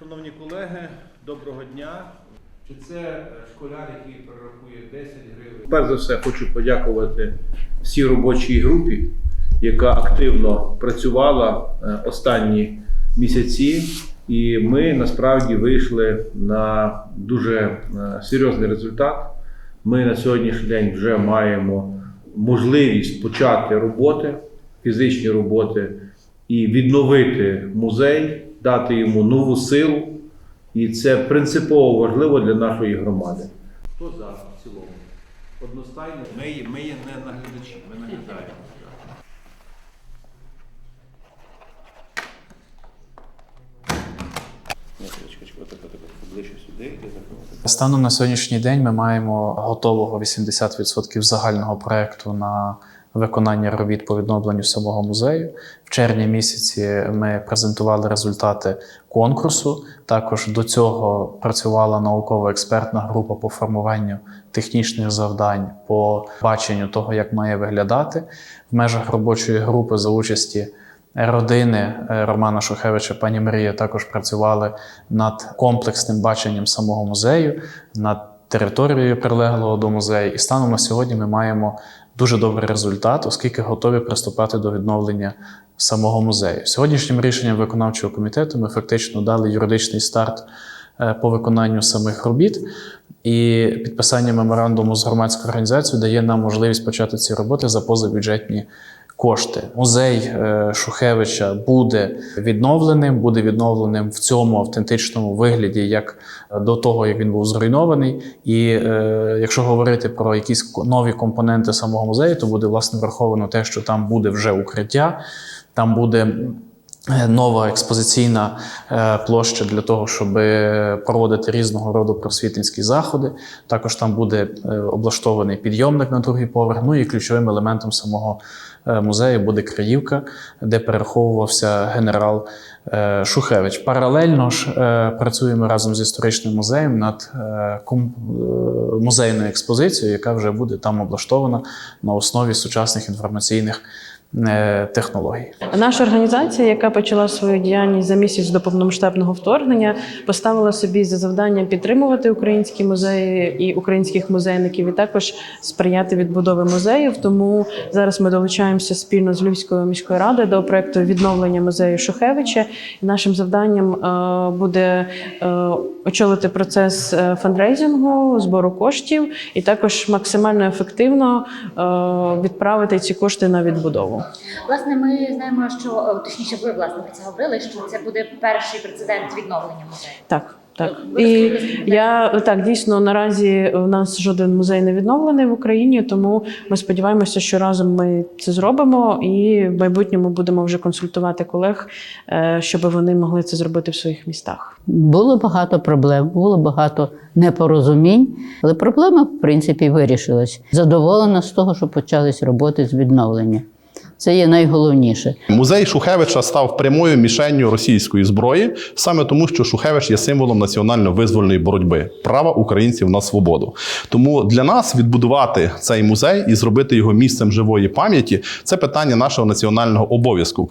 Шановні колеги, доброго дня. Чи це е, школяр, який перерахує 10 гривень? Перш за все, хочу подякувати всій робочій групі, яка активно працювала е, останні місяці. І ми насправді вийшли на дуже е, серйозний результат. Ми на сьогоднішній день вже маємо можливість почати роботи, фізичні роботи і відновити музей, дати йому нову силу. І це принципово важливо для нашої громади. Хто за в цілому? Одностайно. Ми, є- ми є не наглядачі, ми наглядаємо. Сюди закривати. Станом на сьогоднішній день ми маємо готового 80% загального проекту на виконання робіт по відновленню самого музею. В червні місяці ми презентували результати конкурсу. Також до цього працювала науково-експертна група по формуванню технічних завдань по баченню того, як має виглядати в межах робочої групи за участі родини е, Романа Шухевича, пані Марія також працювали над комплексним баченням самого музею, над територією прилеглого до музею. І станом на сьогодні ми маємо дуже добрий результат, оскільки готові приступати до відновлення самого музею. Сьогоднішнім рішенням виконавчого комітету ми фактично дали юридичний старт е, по виконанню самих робіт. І підписання меморандуму з громадською організацією дає нам можливість почати ці роботи за позабюджетні кошти. Музей е, Шухевича буде відновленим, буде відновленим в цьому автентичному вигляді, як до того, як він був зруйнований. І е, якщо говорити про якісь нові компоненти самого музею, то буде власне враховано те, що там буде вже укриття, там буде. Е, Нова експозиційна е, площа для того, щоб проводити різного роду просвітницькі заходи. Також там буде е, облаштований підйомник на другий поверх. Ну і ключовим елементом самого е, музею буде Криївка, де переховувався генерал е, Шухевич. Паралельно ж е, працюємо разом з історичним музеєм над е, е, музейною експозицією, яка вже буде там облаштована на основі сучасних інформаційних е, технологій. Наша організація, яка почала свою діяльність за місяць до повномасштабного вторгнення, поставила собі за завдання підтримувати українські музеї і українських музейників, і також сприяти відбудові музеїв. Тому зараз ми долучаємося спільно з Львівською міською радою до проекту відновлення музею Шухевича. Нашим завданням е, буде е, очолити процес е, фандрейзингу, збору коштів, і також максимально ефективно е, відправити ці кошти на відбудову. Власне, ми знаємо, що точніше, ви власне про це говорили, що це буде перший прецедент відновлення музею. Так, так. І я так дійсно наразі у нас жоден музей не відновлений в Україні, тому ми сподіваємося, що разом ми це зробимо, і в майбутньому будемо вже консультувати колег, е, щоб вони могли це зробити в своїх містах. Було багато проблем, було багато непорозумінь, але проблема, в принципі, вирішилась. Задоволена з того, що почались роботи з відновлення. Це є найголовніше. Музей Шухевича став прямою мішенню російської зброї, саме тому, що Шухевич є символом національно-визвольної боротьби, права українців на свободу. Тому для нас відбудувати цей музей і зробити його місцем живої пам'яті це питання нашого національного обов'язку.